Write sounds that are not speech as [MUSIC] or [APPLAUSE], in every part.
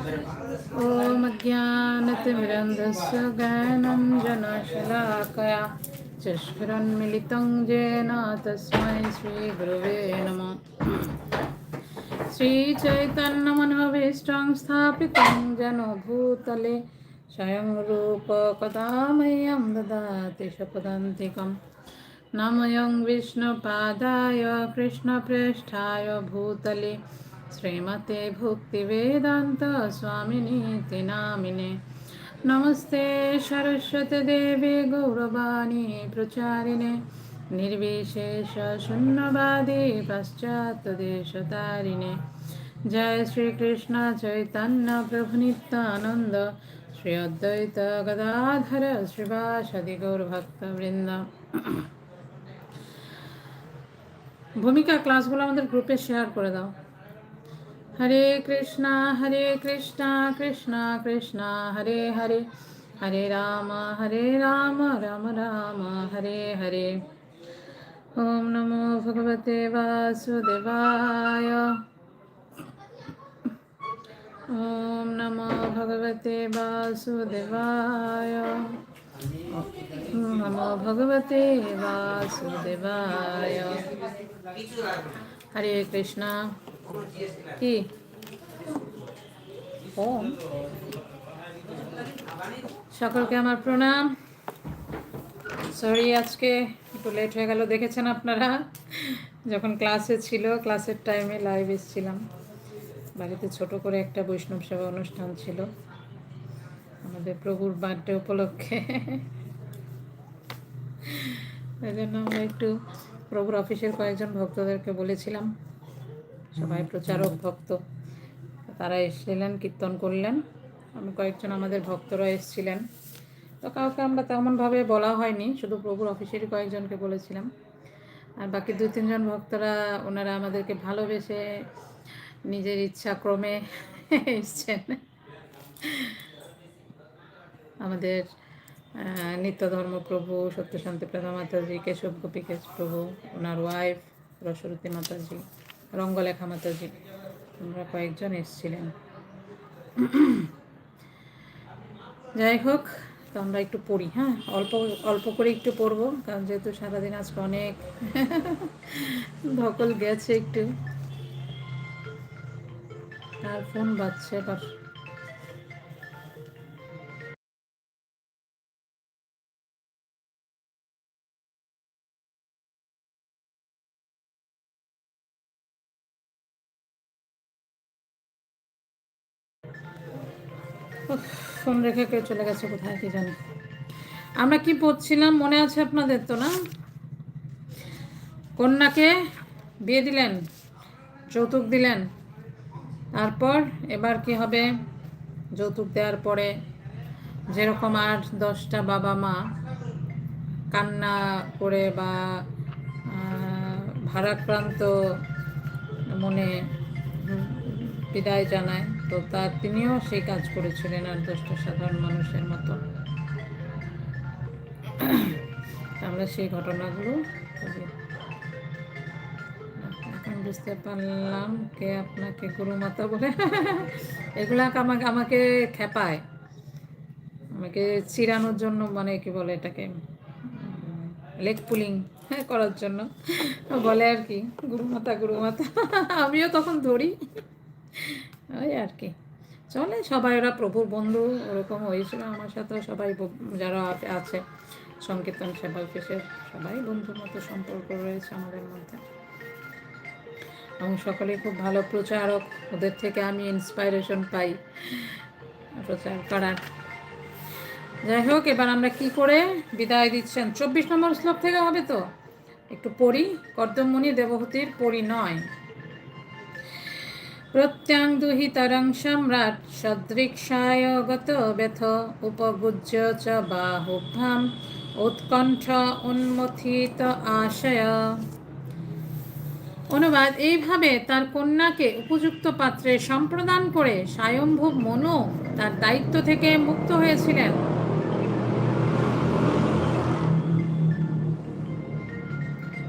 ॐ अज्ञानतिमिरन्धस्य ज्ञानं जनशलाकया चष्करन्मिलितं येन तस्मै श्रीगुरुवे नमः श्रीचैतन्यमनोभीष्टं स्थापितं जनो भूतले स्वयं रूपकदा मह्यं ददाति शपदन्तिकम् नमयं विष्णुपादाय कृष्णप्रेष्ठाय भूतले శ్రీమతే భుక్తి వేదాంత స్వామిని నామినే నమస్తే సరస్వతదేవి గౌరవాణి ప్రచారిణే निर्विशेष शून्यवादी पश्चात देश तारिणे जय श्री कृष्ण चैतन्य प्रभु শ্রী অদ্বৈত গদাধর गदाधर श्रीवासदि गौर বৃন্দ ভূমিকা ক্লাসগুলো আমাদের গ্রুপে শেয়ার করে দাও হরে কৃষ্ণা হরে কৃষ্ণা, কৃষ্ণ কৃষ্ণ, হরে হরে। হরে রাম হরে রাম রাম রাম, হরে হরে। ওম নমো ভগবতে বাসুদেবায়। ওম নমো ভগবতে বাসুদেবায়। নমো ভগবতে বাসুদেবায়। হরে কৃষ্ণ। কি? সকলকে আমার প্রণাম। সরি আজকে একটু লেট হয়ে গেল, দেখেছেন আপনারা? যখন ক্লাসে ছিল, ক্লাসের টাইমে লাইভ এসেছিলাম। বাড়িতে ছোট করে একটা বৈষ্ণব সেবা অনুষ্ঠান ছিল। আমাদের প্রভুর বার্থডে উপলক্ষে। এই জন্য আমরা একটু প্রভুর অফিসের কয়েকজন ভক্তদেরকে বলেছিলাম। সবাই প্রচারক, ভক্ত। তারা এসেছিলেন, কীর্তন করলেন। আমি কয়েকজন আমাদের ভক্তরা এসেছিলেন। তো কাউকে আমরা তেমনভাবে বলা হয়নি, শুধু প্রভুর অফিসেরই কয়েকজনকে বলেছিলাম। আর বাকি দু তিনজন ভক্তরা, ওনারা আমাদেরকে ভালোবেসে নিজের ইচ্ছা ক্রমে এসছেন। আমাদের নিত্য ধর্মপ্রভু সত্যশান্তি প্রধা মাতাজি, কেশব গোপী কেশ প্রভু, ওনার ওয়াইফ রসরতী মাতাজি। রঙ্গলেখা মাতাজি। আমরা কয়েকজন এসছিলেন। যাই হোক, তো আমরা একটু পড়ি হ্যাঁ? অল্প অল্প করে একটু পড়ব, কারণ যেহেতু সারাদিন আজকে অনেক ধকল গেছে একটু। আর ফোন বাজছে আবার ফোন রেখে কেউ চলে গেছে কোথায় কি জানে। আমরা কি পড়ছিলাম? মনে আছে আপনাদের তো না? কন্যাকে বিয়ে দিলেন, যৌতুক দিলেন, তারপর এবার কি হবে? যৌতুক দেওয়ার পরে যেরকম আর দশটা বাবা মা কান্না করে বা ভারাক্রান্ত মনে বিদায় জানায়। তো তা তিনিও সেই কাজ করেছিলেন আর দশটা সাধারণ মানুষের মতো। আমরা সেই ঘটনাগুলো এখন বুঝতে পারলাম কে আপনাকে গুরুমাতা বলে। এগুলা আমাকে আমাকে খেপায়। আমাকে চিরানোর জন্য মানে কি বলে এটাকে? লেগ পুলিং হ্যাঁ করার জন্য। বলে আর কি, গুরুমাতা গুরুমাতা। আমিও তখন ধরি। ওই আর কি। চলে সবাই, ওরা প্রভুর বন্ধু, ওরকম হয়েছিল আমার সাথে সবাই যারা আছে, সংকীর্তন সেবা অফিসের সবাই বন্ধুর মতো সম্পর্ক রয়েছে আমাদের মধ্যে। এবং সকলেই খুব ভালো প্রচারক, ওদের থেকে আমি ইন্সপাইরেশন পাই প্রচার করার। যাই হোক, এবার আমরা কি করে বিদায় দিচ্ছেন? চব্বিশ নম্বর শ্লোক থেকে হবে তো? একটু পড়ি কর্দমণি দেবহূতির পড়ি নয় প্রত্যাংদুহিতরং সম্রাট সদৃক্ষায় গত ব্যথ উপভুজ্য চ বাহুভ্যাম উৎকণ্ঠ উন্মথিত আশয়। অনুবাদ, এইভাবে তার কন্যাকে উপযুক্ত পাত্রে সম্প্রদান করে স্বয়ম্ভুব মনু তার দায়িত্ব থেকে মুক্ত হয়েছিলেন।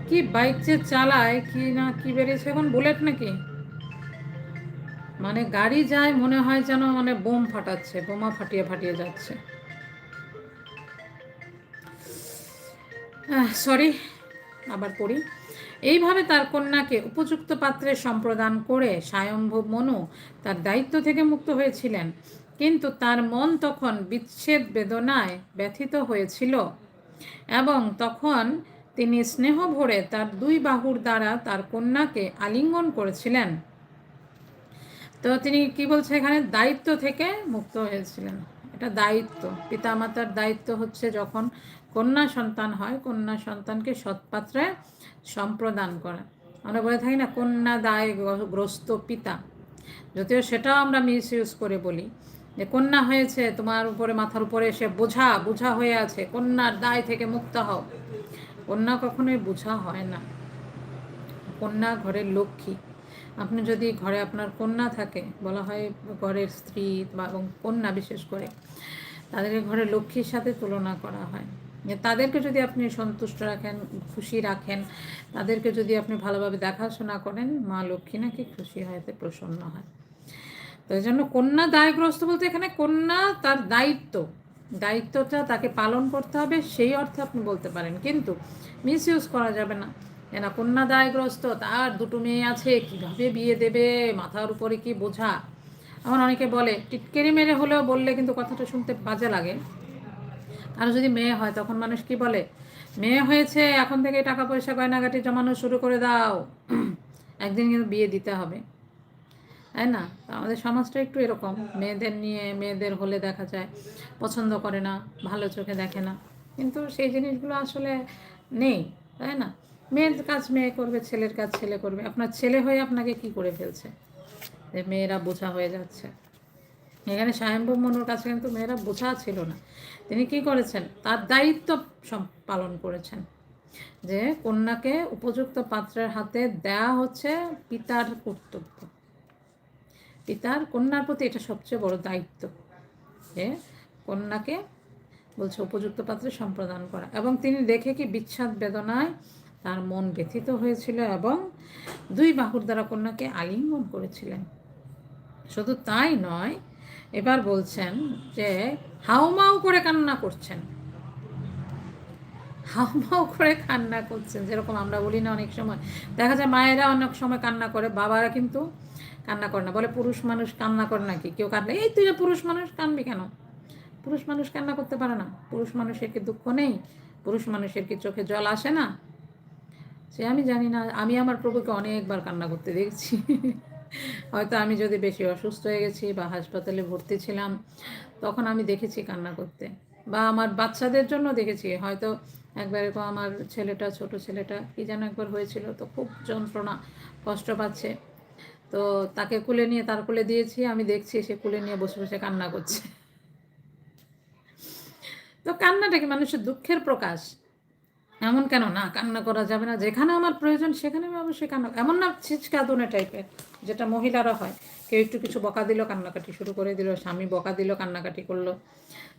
কি বাইক যে চালায়, কি না কি বেরিয়েছে এখন বুলেট নাকি? মানে গাড়ি যায়, মনে হয় যেন মানে বোম ফাটাচ্ছে, বোমা ফাটিয়ে ফাটিয়ে যাচ্ছে। সরি আবার পড়ি। এইভাবে তার কন্যাকে উপযুক্ত পাত্রে সম্প্রদান করে স্বয়ম্ভব মনু তার দায়িত্ব থেকে মুক্ত হয়েছিলেন। কিন্তু তার মন তখন বিচ্ছেদ বেদনায় ব্যথিত হয়েছিল এবং তখন তিনি স্নেহ ভরে তার দুই বাহুর দ্বারা তার কন্যাকে আলিঙ্গন করেছিলেন। তো তিনি কি বলছে এখানে? দায়িত্ব থেকে মুক্ত হয়েছিলেন। এটা দায়িত্ব। পিতামাতার দায়িত্ব হচ্ছে যখন কন্যা সন্তান হয়, কন্যা সন্তানকে সৎপাত্রে সম্প্রদান করা। আমরা বলে থাকি না, কন্যা দায় গ্রস্ত পিতা। যদিও সেটাও আমরা মিস ইউজ করে বলি। যে কন্যা হয়েছে, তোমার উপরে, মাথার উপরে এসে বোঝা বোঝা হয়ে আছে, কন্যার দায় থেকে মুক্ত হও। কন্যা কখনোই বোঝা হয় না। কন্যা ঘরের লক্ষ্মী। আপনি যদি ঘরে আপনার কন্যা থাকে, বলা হয় ঘরের স্ত্রী বা এবং কন্যা বিশেষ করে, তাদেরকে ঘরে লক্ষ্মীর সাথে তুলনা করা হয়। তাদেরকে যদি আপনি সন্তুষ্ট রাখেন, খুশি রাখেন, তাদেরকে যদি আপনি ভালোভাবে দেখাশোনা করেন, মা লক্ষ্মী নাকি খুশি হয়তে প্রসন্ন হয়। তো এই জন্য কন্যা দায়গ্রস্ত বলতে এখানে কন্যা তার দায়িত্ব। দায়িত্বটা তাকে পালন করতে হবে, সেই অর্থে আপনি বলতে পারেন। কিন্তু মিস ইউজ করা যাবে না। না কন্যা দায়গ্রস্ত তার দুটো মেয়ে আছে, কীভাবে বিয়ে দেবে? মাথার উপরে কি বোঝা? আমার অনেকে বলে, টিটকেরি মেরে হলেও বললে কিন্তু কথাটা শুনতে বাজে লাগে। আর যদি মেয়ে হয়, তখন মানুষ কি বলে? মেয়ে হয়েছে, এখন থেকে টাকা পয়সা গয়নাগাটি জমানো শুরু করে দাও। [CLEARS THROAT] একদিন কিন্তু বিয়ে দিতে হবে। তাই না? আমাদের সমাজটা একটু এরকম। মেয়েদের নিয়ে, মেয়েদের হলে দেখা যায়, পছন্দ করে না, ভালো চোখে দেখে না। কিন্তু সেই জিনিসগুলো আসলে নেই, তাই না? মেয়ের কাজ মেয়ে করবে, ছেলের কাজ ছেলে করবে। আপনার ছেলে হয়ে আপনাকে কি করে ফেলছে? যে মেয়েরা বোঝা হয়ে যাচ্ছে। এখানে স্বয়ম্ভব মনুর কাছে কিন্তু মেয়েরা বোঝা ছিল না। তিনি কি করেছেন? তার দায়িত্ব পালন করেছেন। যে কন্যাকে উপযুক্ত পাত্রের হাতে দেয়া হচ্ছে পিতার কর্তব্য। পিতার কন্যার প্রতি এটা সবচেয়ে বড় দায়িত্ব। যে কন্যাকে বলছে উপযুক্ত পাত্রে সম্প্রদান করা। এবং তিনি দেখে কি বিচ্ছাদ বেদনায় তার মন ব্যথিত হয়েছিল এবং দুই বাহুর দ্বারা কন্যাকে আলিঙ্গন করেছিলেন। শুধু তাই নয়, এবার বলছেন যে হাউমাউ করে কান্না করছেন। হাউমাউ করে কান্না করছেন, যেরকম আমরা বলি না অনেক সময়। দেখা যায় মায়েরা অনেক সময় কান্না করে, বাবারা কিন্তু কান্না করে না। বলে পুরুষ মানুষ কান্না করে নাকি? কেউ কাঁদলে, এই তুই পুরুষ মানুষ কানবি কেন? পুরুষ মানুষ কান্না করতে পারে না। পুরুষ মানুষের কি দুঃখ নেই? পুরুষ মানুষের কি চোখে জল আসে না? সে আমি জানি না, আমি আমার প্রভুকে অনেকবার কান্না করতে দেখছি। হয়তো আমি যদি বেশি অসুস্থ হয়ে গেছি বা হাসপাতালে ভর্তি ছিলাম, তখন আমি দেখেছি কান্না করতে। বা আমার বাচ্চাদের জন্য দেখেছি, হয়তো একবার এরকম আমার ছেলেটা, ছোট ছেলেটা কী যেন একবার হয়েছিল, তো খুব যন্ত্রণা, কষ্ট পাচ্ছে। তো তাকে কুলে নিয়ে, তার কুলে দিয়েছি, আমি দেখছি সে কুলে নিয়ে বসে বসে কান্না করছে। তো কান্নাটা কি মানুষের দুঃখের প্রকাশ? এমন কেন? না, কান্না করা যাবে না। যেখানে আমার প্রয়োজন, সেখানে আমি অবশ্যই কান্না এমন না, ছিচকাদনে টাইপের যেটা মহিলারা হয়। কেউ একটু কিছু বকা দিল, কান্নাকাটি শুরু করে দিল, স্বামী বকা দিল, কান্নাকাটি করল,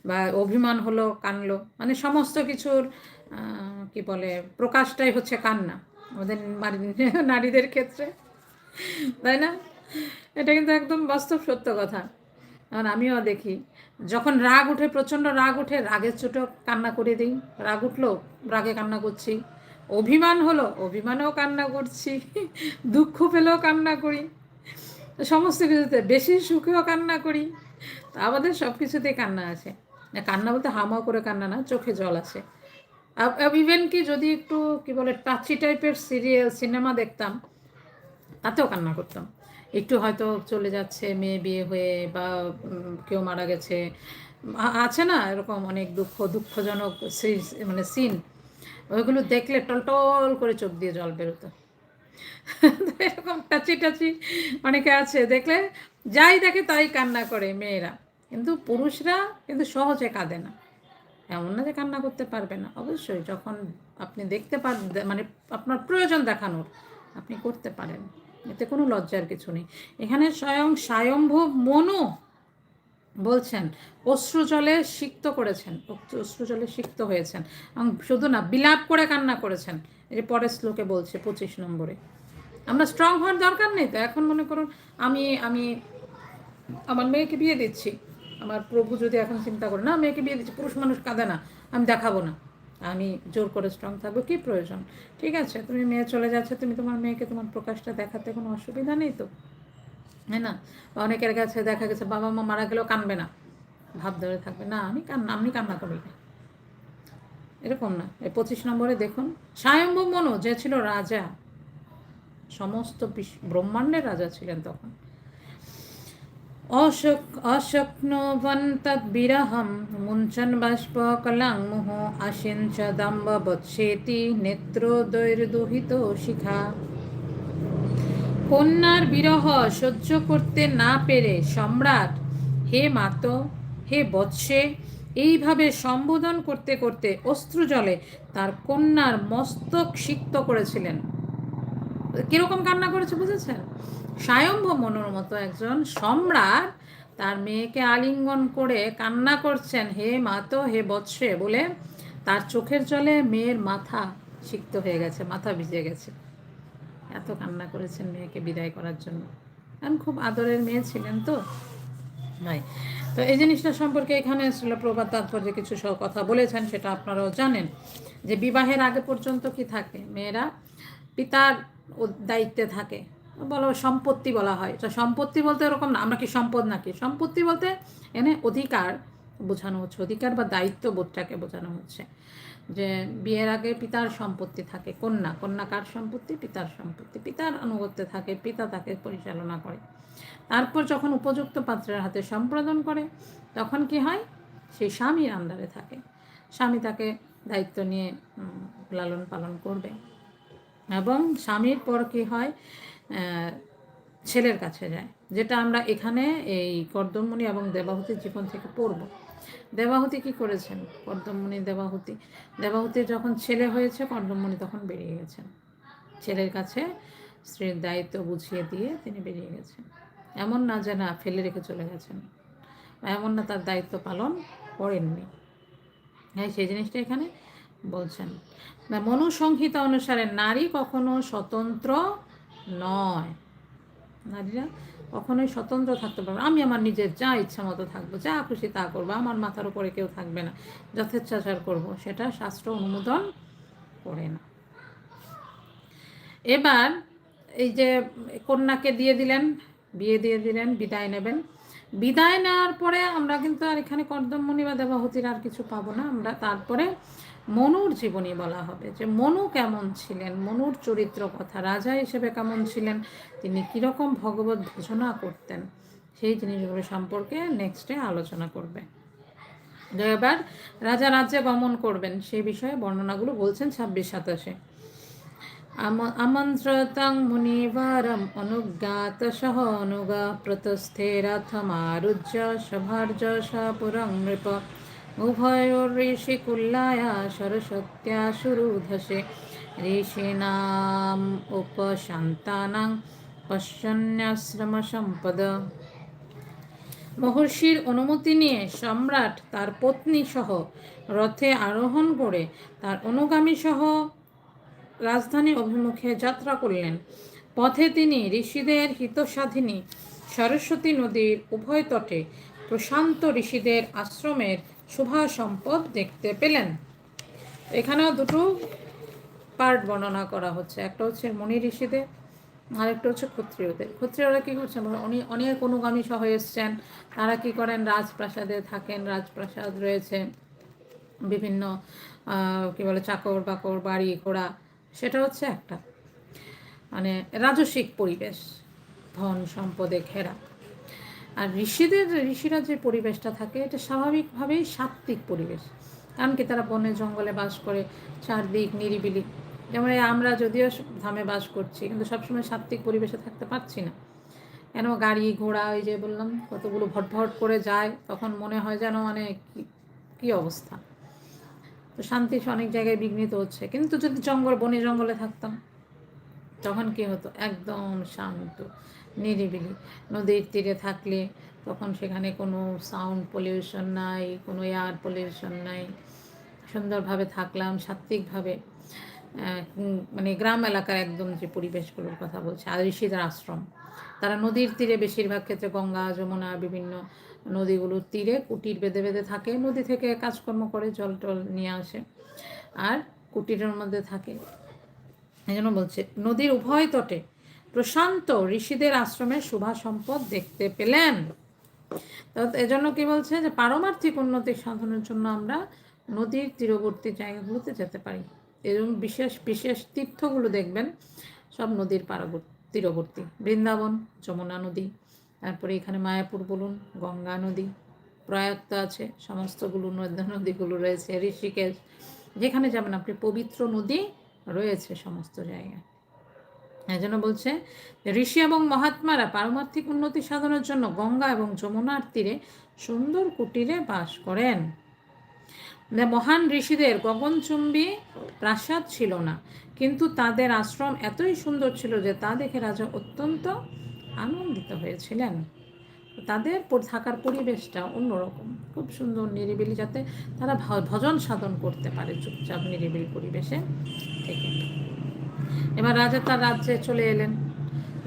বা অভিমান হলো, কানলো। মানে সমস্ত কিছুর কি বলে, প্রকাশটাই হচ্ছে কান্না। আমাদের নারীদের ক্ষেত্রে, তাই না? এটা কিন্তু একদম বাস্তব সত্য কথা। এখন আমিও দেখি, যখন রাগ উঠে, প্রচণ্ড রাগ উঠে, রাগের ছোটো কান্না করে দিই। রাগ উঠল, রাগে কান্না করছি। অভিমান হলো, অভিমানেও কান্না করছি, [LAUGHS] দুঃখ পেলেও কান্না করি। সমস্ত কিছুতে বেশি সুখেও কান্না করি। আমাদের সব কিছুতেই কান্না আছে। কান্না বলতে হামা করে কান্না না, চোখে জল আসে ইভেন কি যদি একটু, কি বলে টাচি টাইপের সিরিয়াল সিনেমা দেখতাম, তাতেও কান্না করতাম। একটু হয়তো চলে যাচ্ছে, মেয়ে বিয়ে হয়ে বা কেউ মারা গেছে। আছে না এরকম অনেক দুঃখ, দুঃখজনক মানে সিন। ওইগুলো দেখলে টলটল করে চোখ দিয়ে জল বেরোতো। [LAUGHS] এরকম টাচি টাচি অনেকে আছে, দেখলে যাই দেখে তাই কান্না করে মেয়েরা। কিন্তু পুরুষরা কিন্তু সহজে কাঁদে না। এমন না যে কান্না করতে পারবে না। অবশ্যই যখন আপনি দেখতে পার মানে আপনার প্রয়োজন দেখানোর, আপনি করতে পারেন। এতে কোনো লজ্জার কিছু নেই। এখানে স্বয়ং স্বয়ম্ভব মনু বলছেন অশ্রু জলে সিক্ত করেছেন অশ্রু জলে সিক্ত হয়েছেন এবং শুধু না, বিলাপ করে কান্না করেছেন। এই যে পরের শ্লোকে বলছে পঁচিশ নম্বরে। আমরা স্ট্রং হওয়ার দরকার নেই তো, এখন মনে করুন আমি আমি আমার মেয়েকে বিয়ে দিচ্ছি। আমার প্রভু যদি এখন চিন্তা করে, না, মেয়েকে বিয়ে দিচ্ছি, পুরুষ মানুষ কাঁদে না, আমি দেখাবো না। আমি জোর করে স্ট্রং থাকব, কী প্রয়োজন? ঠিক আছে, তুমি মেয়ে চলে যাচ্ছে, তুমি তোমার মেয়েকে তোমার প্রকাশটা দেখাতে কোনো অসুবিধা নেই তো? হ্যাঁ না? বা অনেকের কাছে দেখা গেছে, বাবা মা মারা গেলেও কানবে না। ভাব ধরে থাকবে, না, আমি কান্না আমি কান্না করি না। এরকম না। এই পঁচিশ নম্বরে দেখুন, স্বয়ম্ভু মনো, যে ছিল রাজা, সমস্ত ব্রহ্মাণ্ডের রাজা ছিলেন তখন। মুঞ্চন বাষ্প কলাংমুহ আশিঞ্চ দম্ব বৎসেতি নেত্রোদৈর্দোহিত শিখা। কন্যার বিরহ সহ্য করতে না পেরে সম্রাট, হে মাত, হে বৎসে, এইভাবে সম্বোধন করতে করতে অস্ত্রজলে তার কন্যার মস্তক সিক্ত করেছিলেন। কীরকম কান্না করেছে বুঝেছেন? স্বয়ম্ভ মনুর মতো একজন সম্রাট তার মেয়েকে আলিঙ্গন করে কান্না করছেন, হে মাতো হে বৎসে বলে তার চোখের জলে মেয়ের মাথা সিক্ত হয়ে গেছে, মাথা ভিজে গেছে। এত কান্না করেছেন মেয়েকে বিদায় করার জন্য। কারণ খুব আদরের মেয়ে ছিলেন তো। নাই তো এই জিনিসটা সম্পর্কে এখানে প্রবাদ তাৎপর্য কিছু কথা বলেছেন, সেটা আপনারাও জানেন। যে বিবাহের আগে পর্যন্ত কি থাকে? মেয়েরা পিতার দায়িত্বে থাকে। বলো সম্পত্তি বলা হয়। তো সম্পত্তি বলতে ওরকম না, আমরা কি সম্পদ নাকি? সম্পত্তি বলতে এনে অধিকার বোঝানো হচ্ছে, অধিকার বা দায়িত্ব বোধটাকে বোঝানো হচ্ছে। যে বিয়ের আগে পিতার সম্পত্তি থাকে, কন্যা কন্যা কার সম্পত্তি? পিতার সম্পত্তি। পিতার আনুগত্যে থাকে, পিতা তাকে পরিচালনা করে। তারপর যখন উপযুক্ত পাত্রের হাতে সম্পাদন করে, তখন কি হয়? সেই স্বামীর আন্ডারে থাকে। স্বামী তাকে দায়িত্ব নিয়ে লালন পালন করবে। এবং স্বামীর পর কি হয়? ছেলের কাছে যায়, যেটা আমরা এখানে এই কর্দমণি এবং দেবাহুতির জীবন থেকে পড়ব। দেবাহুতি কি করেছেন? কর্দমণি দেবাহুতি। দেবাহুতির যখন ছেলে হয়েছে কর্দমণি তখন বেরিয়ে গেছেন। ছেলের কাছে স্ত্রীর দায়িত্ব বুঝিয়ে দিয়ে তিনি বেরিয়ে গেছেন। এমন না যে না, ফেলে রেখে চলে গেছেন। এমন না তার দায়িত্ব পালন করেননি। হ্যাঁ সেই জিনিসটা এখানে বলছেন। মনুসংহিতা অনুসারে নারী কখনো স্বতন্ত্র নয়। নারীরা কখনোই স্বতন্ত্র থাকতে পারবে আমি আমার নিজের যা ইচ্ছা মতো থাকব, যা খুশি তা করব। আমার মাথার উপরে কেউ থাকবে না। যথেচ্ছাচার করব, সেটা শাস্ত্র অনুমোদন করে না। এবার এই যে কন্যাকে দিয়ে দিলেন, বিয়ে দিয়ে দিলেন, বিদায় নেবেন। বিদায় নেওয়ার পরে আমরা কিন্তু আর এখানে কর্দমণি বা দেবাহতির আর কিছু পাবো না। আমরা তারপরে মনুর জীবনী বলা হবে যে মনু কেমন ছিলেন? মনুর চরিত্র কথা, রাজা হিসেবে কেমন ছিলেন? তিনি কীরকম ভগবত ভোজনা করতেন? সেই জিনিসগুলো সম্পর্কে নেক্সটে আলোচনা করবে। এবার রাজা রাজ্যে গমন করবেন। সেই বিষয়ে বর্ণনাগুলো বলছেন ছাব্বিশ সাতাশে। আমন্ত্রতং মুনিবারম অনুজ্ঞাত সহ অনুগা প্রতস্থে রথমারুজ্য সভার্য সপুরং নৃপ। উভয়োঋষিকুল্লায়া সরস্বত্যা সুরুধসে। ঋষীনাম উপশান্তানাং পশ্যন্যাশ্রম সম্পদ মহর্ষির অনুমতি নিয়ে সম্রাট তার পত্নী সহ রথে আরোহণ করে তার অনুগামী সহ রাজধানী অভিমুখে যাত্রা করলেন। পথে তিনি ঋষিদের হিতসাধিনী সরস্বতী নদীর উভয় তটে প্রশান্ত ঋষিদের আশ্রমের শুভা সম্পদ দেখতে পেলেন। এখানেও দুটো পার্ট বর্ণনা করা হচ্ছে। একটা হচ্ছে মণি ঋষিদের, আরেকটা হচ্ছে ক্ষত্রিয়দের। ক্ষত্রিয়রা কী করছেন উনি অনেক অনুগামী সহ এসছেন। তারা কী করেন? রাজপ্রাসাদে থাকেন, রাজপ্রাসাদ রয়েছে। বিভিন্ন কী বলে চাকর বাকর বাড়ি ঘোড়া সেটা হচ্ছে একটা। মানে রাজসিক পরিবেশ, ধন সম্পদে ঘেরা। আর ঋষিদের, ঋষিরা যে পরিবেশটা থাকে, এটা স্বাভাবিকভাবেই সাত্ত্বিক পরিবেশ। কারণ কি, তারা বনে জঙ্গলে বাস করে, চারদিক নিরিবিলি। যেমন আমরা যদিও ধামে বাস করছি, কিন্তু সবসময় সাত্ত্বিক পরিবেশে থাকতে পারছি না। কেন গাড়ি ঘোড়া ওই যে বললাম, কতগুলো ভটভট করে যায়, তখন মনে হয় যেন মানে কী অবস্থা। তো শান্তি অনেক জায়গায় বিঘ্নিত হচ্ছে। কিন্তু যদি জঙ্গল, বনে জঙ্গলে থাকতাম, তখন কি হতো? একদম শান্ত, নিরিবিলি। নদীর তীরে থাকলে তখন সেখানে কোনো সাউন্ড পলিউশন নাই, কোনো এয়ার পলিউশন নাই। সুন্দরভাবে থাকলাম, সাত্ত্বিকভাবে মানে গ্রাম এলাকার একদম যে পরিবেশগুলোর কথা বলছে আর ঋষিদের আশ্রম। তারা নদীর তীরে বেশিরভাগ ক্ষেত্রে গঙ্গা, যমুনা, বিভিন্ন নদীগুলোর তীরে কুটির বেঁধে বেঁধে থাকে, নদী থেকে কাজকর্ম করে জল টল নিয়ে আসে আর কুটিরের মধ্যে থাকে। এই জন্য বলছে, নদীর উভয় তটে প্রশান্ত ঋষিদের আশ্রমের শুভা সম্পদ দেখতে পেলেন। তো এজন্য কি বলছে যে, পারমার্থিক উন্নতি সাধনের জন্য আমরা নদীর তীরবর্তী জায়গাগুলোতে যেতে পারি। এরকম বিশেষ বিশেষ তীর্থগুলো দেখবেন, সব নদীর পারবর্তী তীরবর্তী। বৃন্দাবন, যমুনা নদী তারপরে এখানে মায়াপুর বলুন, গঙ্গা নদী প্রয়াত্ত আছে, সমস্তগুলো নদ- নদীগুলো রয়েছে, ঋষিকেশ, যেখানে যাবেন আপনি, পবিত্র নদী রয়েছে সমস্ত জায়গায়। এই জন্য বলছে, ঋষি এবং মহাত্মারা পারমার্থিক উন্নতি সাধনের জন্য গঙ্গা এবং যমুনার তীরে সুন্দর কুটিরে বাস করেন। মহান ঋষিদের গগনচুম্বী প্রাসাদ ছিল না, কিন্তু তাদের আশ্রম এতই সুন্দর ছিল যে তা দেখে রাজা অত্যন্ত আনন্দিত হয়েছিলেন। তাদের থাকার পরিবেশটা অন্যরকম। খুব সুন্দর, নিরিবিলি, যাতে তারা ভজন সাধন করতে পারে চুপচাপ, নিরিবিলি পরিবেশে থেকে। এবার রাজা তার রাজ্যে চলে এলেন।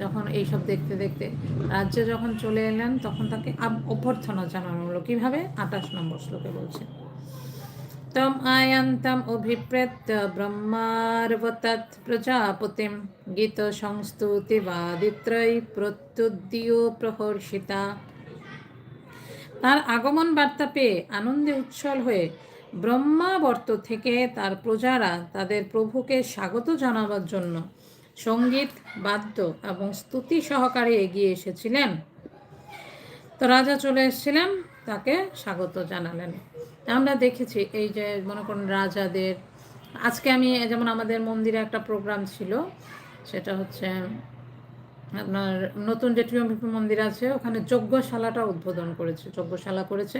যখন এইসব দেখতে দেখতে রাজ্যে যখন চলে এলেন, তখন তাকে অভ্যর্থনা জানানো হলো। কীভাবে? আঠাশ নম্বর শ্লোকে বলছে। তম আয়ান্তম অভিপ্রেত্য ব্রহ্মার্বতৎ প্রজাপতিম গীত সংস্তুতি বাদিত্রয় প্রত্যুদ্দীয় প্রহর্ষিতা তার আগমন বার্তা পেয়ে আনন্দে উচ্ছল হয়ে ব্রহ্মাবর্ত থেকে তার প্রজারা তাদের প্রভুকে স্বাগত জানাবার জন্য সংগীত, বাদ্য এবং স্তুতি সহকারে এগিয়ে এসেছিলেন। তো রাজা চলে এসেছিলেন। তাকে স্বাগত জানালেন। আমরা দেখেছি এই যে মনে করুন রাজাদের, আজকে আমি যেমন আমাদের মন্দিরে একটা প্রোগ্রাম ছিল, সেটা হচ্ছে আপনার নতুন যে মন্দির আছে, ওখানে যজ্ঞশালাটা উদ্বোধন করেছে, যজ্ঞশালা করেছে।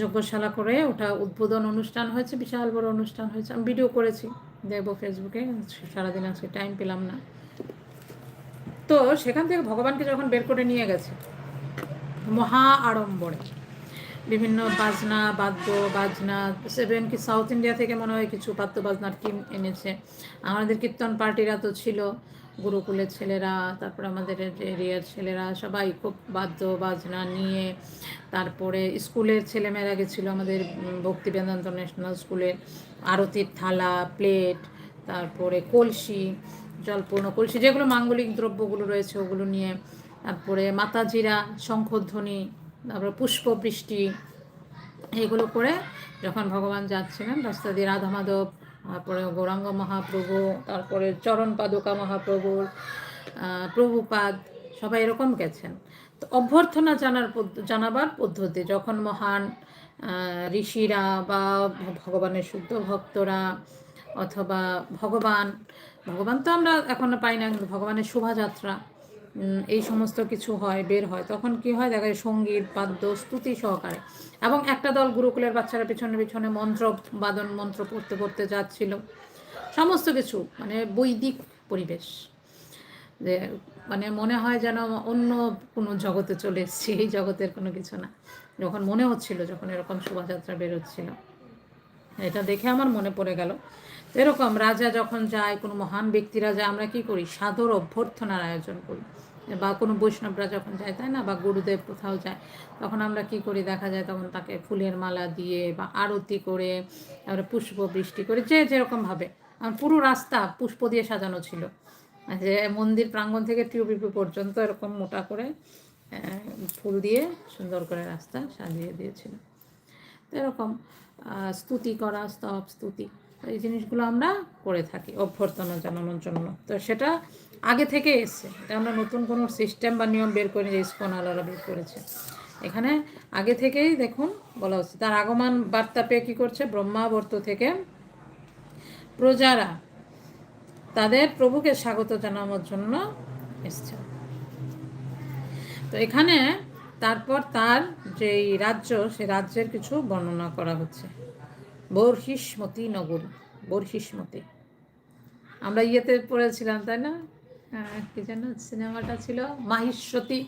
যজ্ঞশালা করে ওটা উদ্বোধন অনুষ্ঠান হয়েছে, বিশাল বড় অনুষ্ঠান হয়েছে। আমি ভিডিও করেছি দেবো ফেসবুকে সারাদিন আজকে টাইম পেলাম না। তো সেখান থেকে ভগবানকে যখন বের করে নিয়ে গেছে মহা আড়ম্বরে। বিভিন্ন বাজনা, বাদ্য, বাজনা সেভেন কি সাউথ ইন্ডিয়া থেকে মনে হয় কিছু বাদ্য বাজনার টিম এনেছে। আমাদের কীর্তন পার্টিরা তো ছিল, গুরুকুলের ছেলেরা, তারপরে আমাদের এরিয়ার ছেলেরা, সবাই খুব বাদ্য, বাজনা নিয়ে, তারপরে স্কুলের ছেলেমেয়েরা গেছিল আমাদের ভক্তি বেদান্ত ন্যাশনাল স্কুলের আরতির থালা প্লেট তারপরে কলসি জলপূর্ণ কলসি, যেগুলো মাঙ্গলিক দ্রব্যগুলো রয়েছে, ওগুলো নিয়ে তারপরে মাতাজিরা, শঙ্খধ্বনি, তারপরে পুষ্পবৃষ্টি, এগুলো করে যখন ভগবান যাচ্ছিলেন, রাস্তা দিয়ে রাধা মাধব, তারপরে গৌরাঙ্গ মহাপ্রভু, তারপরে চরণ পাদুকা মহাপ্রভুর প্রভুপাদ, সবাই এরকম গেছেন। তো অভ্যর্থনা জানার জানাবার পদ্ধতি, যখন মহান ঋষিরা বা ভগবানের শুদ্ধ ভক্তরা অথবা ভগবান ভগবান তো আমরা এখনও পাই না ভগবানের শোভাযাত্রা এই সমস্ত কিছু হয়, বের হয়, তখন কি হয়? দেখা যায় সংগীত, বাদ্য, স্তুতি সহকারে। এবং একটা দল গুরুকুলের বাচ্চারা পিছনে পিছনে মন্ত্র, বাদন মন্ত্র পড়তে পড়তে যাচ্ছিল। সমস্ত কিছু মানে বৈদিক পরিবেশ। যে মানে মনে হয় যেন অন্য কোনো জগতে চলে এসেছি, এই জগতের কোনো কিছু না। যখন মনে হচ্ছিল, যখন এরকম শোভাযাত্রা বেরোচ্ছিল। এটা দেখে আমার মনে পড়ে গেল। এরকম রাজা যখন যায়, কোনো মহান ব্যক্তিরা যায়, আমরা কি করি? সাদর অভ্যর্থনার আয়োজন করি। বা কোনো বৈষ্ণবরা যখন যায়, তাই না? বা গুরুদেব কোথাও যায়, তখন আমরা কি করি? দেখা যায় তখন তাকে ফুলের মালা দিয়ে বা আরতি করে, তারপরে পুষ্প বৃষ্টি করে, যে যেরকমভাবে পুরো রাস্তা পুষ্প দিয়ে সাজানো ছিল। যে মন্দির প্রাঙ্গণ থেকে টিউবিপি পর্যন্ত এরকম মোটা করে ফুল দিয়ে সুন্দর করে রাস্তা সাজিয়ে দিয়েছিল। তো এরকম স্তুতি করা, স্তব স্তুতি। এই জিনিসগুলো আমরা করে থাকি, অভ্যর্থনা জানানোর জন্য। তো সেটা আগে থেকে এসছে। এটা আমরা নতুন কোনো সিস্টেম বা নিয়ম বের করে ইস্কন আলারা বের করেছে। এখানে আগে থেকেই দেখুন বলা হচ্ছে, তার আগমন বার্তা পেয়ে কী করছে? ব্রহ্মাবর্ত থেকে প্রজারা তাদের প্রভুকে স্বাগত জানানোর জন্য এসছে। তো এখানে তারপর তার যেই রাজ্য সে রাজ্যের কিছু বর্ণনা করা হচ্ছে। বর্হিষ্মতি নগরী, বর্হিষ্মতি। আমরা ইয়েতে পড়েছিলাম, তাই না? কি যেন সিনেমাটা ছিল? মাহিষ্যতি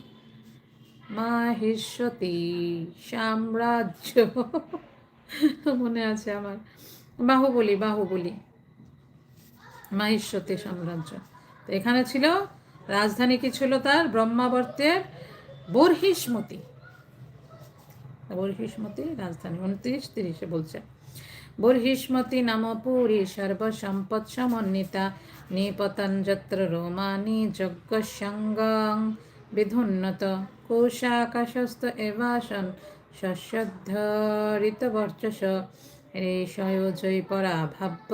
মাহিষ্যতি সাম্রাজ্য। মনে আছে আমার। বাহুবলি বাহুবলি। মাহিষ্যতী সাম্রাজ্য। তো এখানে ছিল, রাজধানী কি ছিল তার? ব্রহ্মাবর্তের বর্হিষ্মতি। বর্হিষ্মতি রাজধানী, উনত্রিশ তিরিশে বলছে। বর্হিষ্মতি নাম পুরী সর্বসম্পদ সমন্বিতা নিপতঞ্জত্র রোমানি যজ্ঞ সঙ্গং বিধুন্নত কোশাকাশস্থ এবাসন শস্যদ্ধরিত বর্চস রেশয়োজয়ী পরা ভাব্য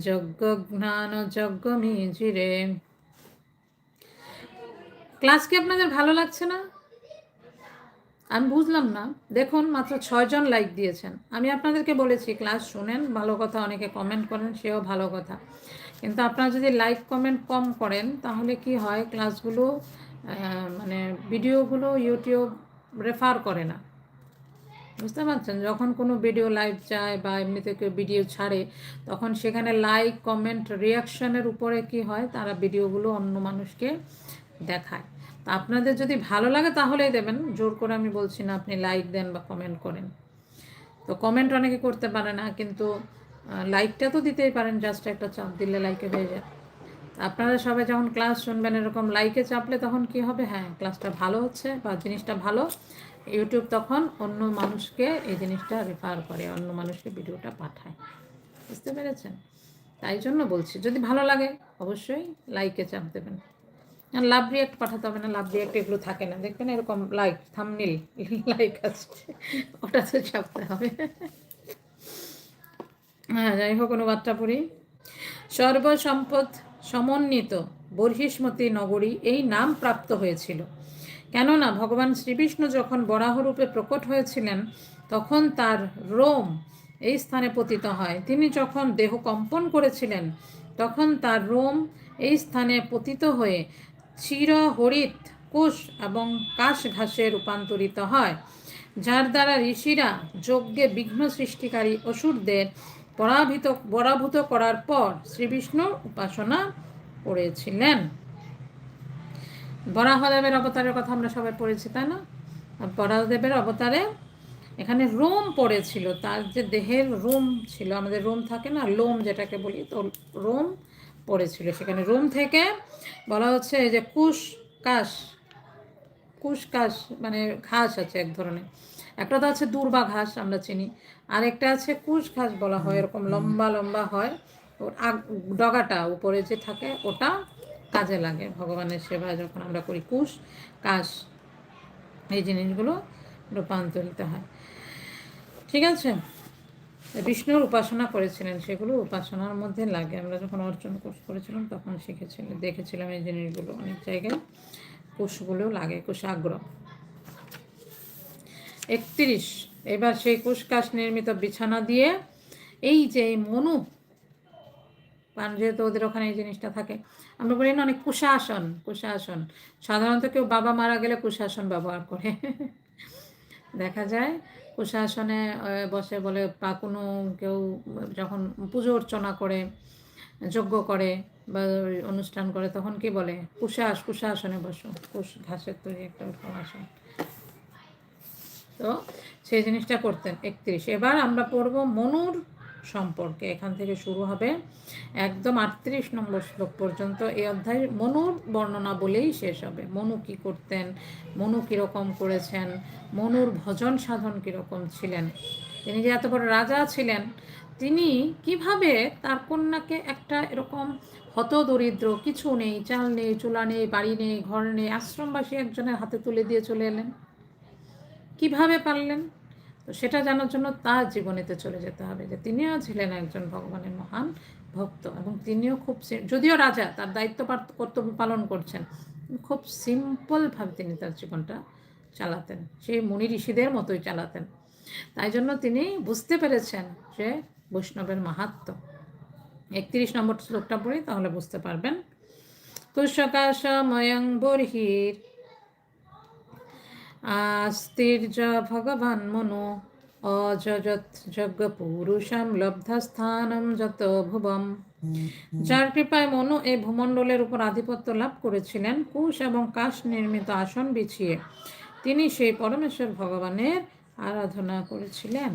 যজ্ঞ জ্ঞান যজ্ঞ মিজিরে ক্লাস কি আপনাদের ভালো লাগছে না? আমি বুঝলাম না। দেখুন, মাত্র ছয়জন লাইক দিয়েছেন। আমি আপনাদেরকে বলেছি, ক্লাস শুনেন, ভালো কথা অনেকে কমেন্ট করেন, সেও ভালো কথা। কিন্তু আপনারা যদি লাইক কমেন্ট কম করেন, তাহলে কি হয়, ক্লাসগুলো মানে ভিডিওগুলো ইউটিউব রেফার করে না। বুঝতে পারছেন? যখন কোনো ভিডিও লাইভ যায় বা এমনিতে কেউ ভিডিও ছাড়ে, তখন সেখানে লাইক কমেন্ট রিয়াকশনের উপরে কি হয়, তারা ভিডিওগুলো অন্য মানুষকে দেখায়। আপনাদের যদি ভালো লাগে তাহলেই দেবেন। জোর করে আমি বলছি না, আপনি লাইক দেন বা কমেন্ট করেন। তো কমেন্ট অনেকে করতে পারে না, কিন্তু লাইকটা তো দিতেই পারেন জাস্ট একটা চাপ দিলে লাইকে হয়ে যায়। আপনারা সবাই যখন ক্লাস শুনবেন, এরকম লাইকে চাপলে তখন কি হবে? হ্যাঁ ক্লাসটা ভালো হচ্ছে বা জিনিসটা ভালো। ইউটিউব তখন অন্য মানুষকে এই জিনিসটা রেফার করে, অন্য মানুষকে ভিডিওটা পাঠায়। বুঝতে পেরেছেন? তাই জন্য বলছি, যদি ভালো লাগে, অবশ্যই লাইকে চাপ দেবেন। লাভ রিয়াক্ট পাঠাতে হবে না, লাভ রিয়াক্ট এগুলো থাকে না। দেখবেন এরকম লাইক থামনিল লাইক আছে ওটাতে চাপতে হবে। হ্যাঁ যাই হোক, অনুবাদটা পড়ি। সর্বসম্পদ সমন্বিত বর্হিষ্মতী নগরী এই নাম প্রাপ্ত হয়েছিল। কেননা ভগবান শ্রীবিষ্ণু যখন বরাহরূপে প্রকট হয়েছিলেন, তখন তার রোম এই স্থানে পতিত হয়। তিনি যখন দেহ কম্পন করেছিলেন, তখন তার রোম এই স্থানে পতিত হয়ে চির হরিত কোষ এবং কাশ ঘাসে রূপান্তরিত হয়, যার দ্বারা ঋষিরা যজ্ঞে বিঘ্ন সৃষ্টিকারী অসুরদের পরাভূত পরাভূত করার পর শ্রীবিষ্ণুর উপাসনা করেছিলেন। বরাহদেবের অবতারের কথা আমরা সবাই পড়েছি, তাই না? বরাহদেবের অবতারে এখানে রোম পড়েছিল, তার যে দেহের রোম ছিল, আমাদের রোম থাকে না, লোম যেটাকে বলি, তো রোম পড়েছিল। সেখানে রোম থেকে বলা হচ্ছে যে কুশ, কাশ কুশ, কাশ মানে ঘাস আছে এক ধরনের। একটা তো আছে দূর্বা ঘাস, আমরা চিনি। আর একটা আছে কুশ ঘাস বলা হয়, এরকম লম্বা লম্বা হয়। ওর আগ- ডগাটা উপরে যে থাকে, ওটা কাজে লাগে। ভগবানের সেবা যখন আমরা করি কুশ, কাশ, এই জিনিসগুলো রূপান্তরিত হয়। ঠিক আছে? বিষ্ণুর উপাসনা করেছিলেন, সেগুলো উপাসনার মধ্যে লাগে। আমরা যখন অর্জন কোর্স করেছিলাম, তখন শিখেছিলাম, দেখেছিলাম এই জিনিসগুলো অনেক জায়গায় কোষগুলো লাগে, কোষাগ্র। একত্রিশ, এবার সেই কুশকাশ নির্মিত বিছানা দিয়ে এই যে মনু, পান যেহেতু ওদের ওখানে এই জিনিসটা থাকে, আমরা বলি না অনেক কুশাসন কুশাসন সাধারণত কেউ বাবা মারা গেলে কুশাসন ব্যবহার করে। দেখা যায় কুশাসনে বসে বলে বা কোনো কেউ যখন পুজো অর্চনা করে, যজ্ঞ করে বা অনুষ্ঠান করে, তখন কি বলে? কুশাস, কুশাসনে বসো। কুশ, ঘাসের তৈরি একটা ওরকম আসন তো সেই জিনিসটা করতেন একত্রিশ। এবার আমরা পড়ব মনুর সম্পর্কে এখান থেকে শুরু হবে। একদম আটত্রিশ নম্বর শ্লোক পর্যন্ত এই অধ্যায় মনুর বর্ণনা বলেই শেষ হবে। মনু কি করতেন? মনু কীরকম করেছেন? মনুর ভজন সাধন কীরকম ছিলেন? তিনি যে এত বড় রাজা ছিলেন, তিনি কীভাবে তার কন্যাকে একটা এরকম হত দরিদ্র কিছু নেই, চাল নেই, চুলা নেই, বাড়ি নেই, ঘর নেই, আশ্রমবাসী একজনের হাতে তুলে দিয়ে চলে এলেন? কীভাবে পারলেন? তো সেটা জানার জন্য তার জীবনীতে চলে যেতে হবে যে তিনিও ছিলেন একজন ভগবানের মহান ভক্ত এবং তিনিও খুব যদিও রাজা, তার দায়িত্ব কর্তব্য পালন করছেন, খুব সিম্পলভাবে তিনি তার জীবনটা চালাতেন। সেই মুনি ঋষিদের মতোই চালাতেন। তাই জন্য তিনি বুঝতে পেরেছেন যে বৈষ্ণবের মাহাত্ম। একত্রিশ নম্বর শ্লোকটা পড়ি, তাহলে বুঝতে পারবেন। কুশকাশময়ং বর্হির আস্তির্য ভগবান মনো অযজত যজ্ঞ পুরুষম লব্ধস্থানম যত ভুবম যার কৃপায় মনু এই ভূমণ্ডলের উপর আধিপত্য লাভ করেছিলেন। কুশ এবং কাশ নির্মিত আসন বিছিয়ে তিনি সেই পরমেশ্বর ভগবানের আরাধনা করেছিলেন।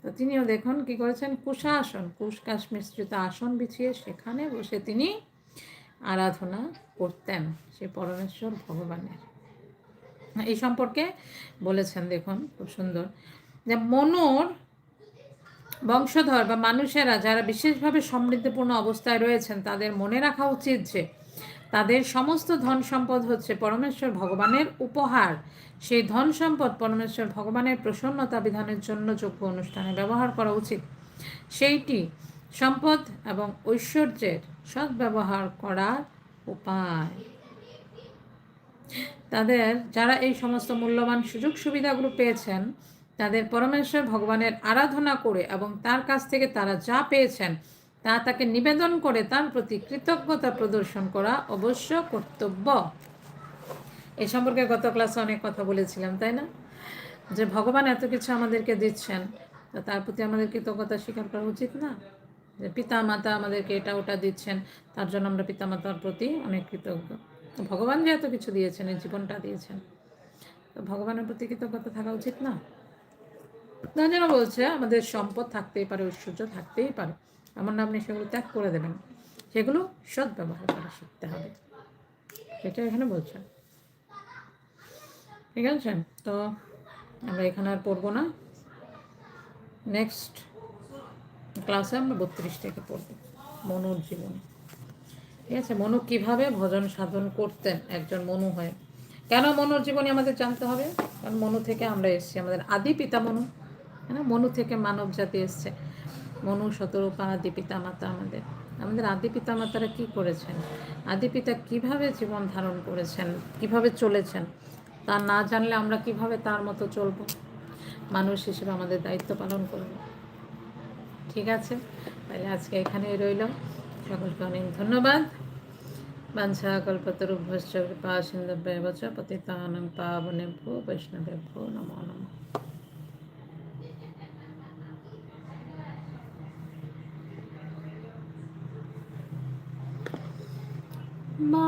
তো তিনিও দেখুন কি করেছেন? কুশাসন, কুশ, কাশ মিশ্রিত আসন বিছিয়ে সেখানে বসে তিনি আরাধনা করতেন সেই পরমেশ্বর ভগবানের। এই সম্পর্কে বলেছেন, দেখুন, খুব সুন্দর। যে মনোর বংশধর বা মানুষেরা যারা বিশেষভাবে সমৃদ্ধপূর্ণ অবস্থায় রয়েছেন, তাদের মনে রাখা উচিত যে তাদের সমস্ত ধন সম্পদ হচ্ছে পরমেশ্বর ভগবানের উপহার। সেই ধন সম্পদ পরমেশ্বর ভগবানের প্রসন্নতা বিধানের জন্য যোগ্য অনুষ্ঠানে ব্যবহার করা উচিত। সেইটি সম্পদ এবং ঐশ্বর্যের সদ্ব্যবহার করার উপায়। তাদের যারা এই সমস্ত মূল্যবান সুযোগ সুবিধাগুলো পেয়েছেন, তাদের পরমেশ্বর ভগবানের আরাধনা করে এবং তার কাছ থেকে তারা যা পেয়েছেন, তা তাকে নিবেদন করে তার প্রতি কৃতজ্ঞতা প্রদর্শন করা অবশ্য কর্তব্য। এ সম্পর্কে গত ক্লাসে অনেক কথা বলেছিলাম, তাই না? যে ভগবান এত কিছু আমাদেরকে দিচ্ছেন তার প্রতি আমাদের কৃতজ্ঞতা স্বীকার করা উচিত না? যে পিতা মাতা আমাদেরকে এটা ওটা দিচ্ছেন, তার জন্য আমরা পিতা মাতার প্রতি অনেক কৃতজ্ঞ। তো ভগবান যে এত কিছু দিয়েছেন, এই জীবনটা দিয়েছেন, তো ভগবানের প্রতি কৃতজ্ঞতা থাকা উচিত না? জন্য বলছে, আমাদের সম্পদ থাকতেই পারে, ঐশ্বর্য থাকতেই পারে। এমন না আপনি সেগুলো ত্যাগ করে দেবেন। সেগুলো সৎ ব্যবহার করা শিখতে হবে। সেটা এখানে বলছে। ঠিক আছে? তো আমরা এখানে আর পড়ব না। নেক্সট ক্লাসে আমরা বত্রিশ থেকে পড়ব। মনোর জীবনী। ঠিক আছে? মনু কীভাবে ভজন সাধন করতেন একজন মনু হয়ে? কেন মনুর জীবনী আমাদের জানতে হবে? কারণ মনু থেকে আমরা এসেছি, আমাদের আদি পিতা মনু। হ্যাঁ মনু থেকে মানব জাতি এসছে। মনু, শতরূপা, আদি পিতা মাতা আমাদের। আমাদের আদি পিতা মাতারা কী করেছেন? আদি পিতা কীভাবে জীবন ধারণ করেছেন? কীভাবে চলেছেন? তা না জানলে আমরা কীভাবে তার মতো চলব? মানুষ হিসেবে আমাদের দায়িত্ব পালন করব। ঠিক আছে? তাহলে আজকে এখানেই রইল সকলকে অনেক ধন্যবাদ। వంశాకల్పతరుభ్యశ్చ కృపాసిందభ్యవ చ పతితానం పావనేభ్యో వైష్ణవేభ్యో నమో నమ. మా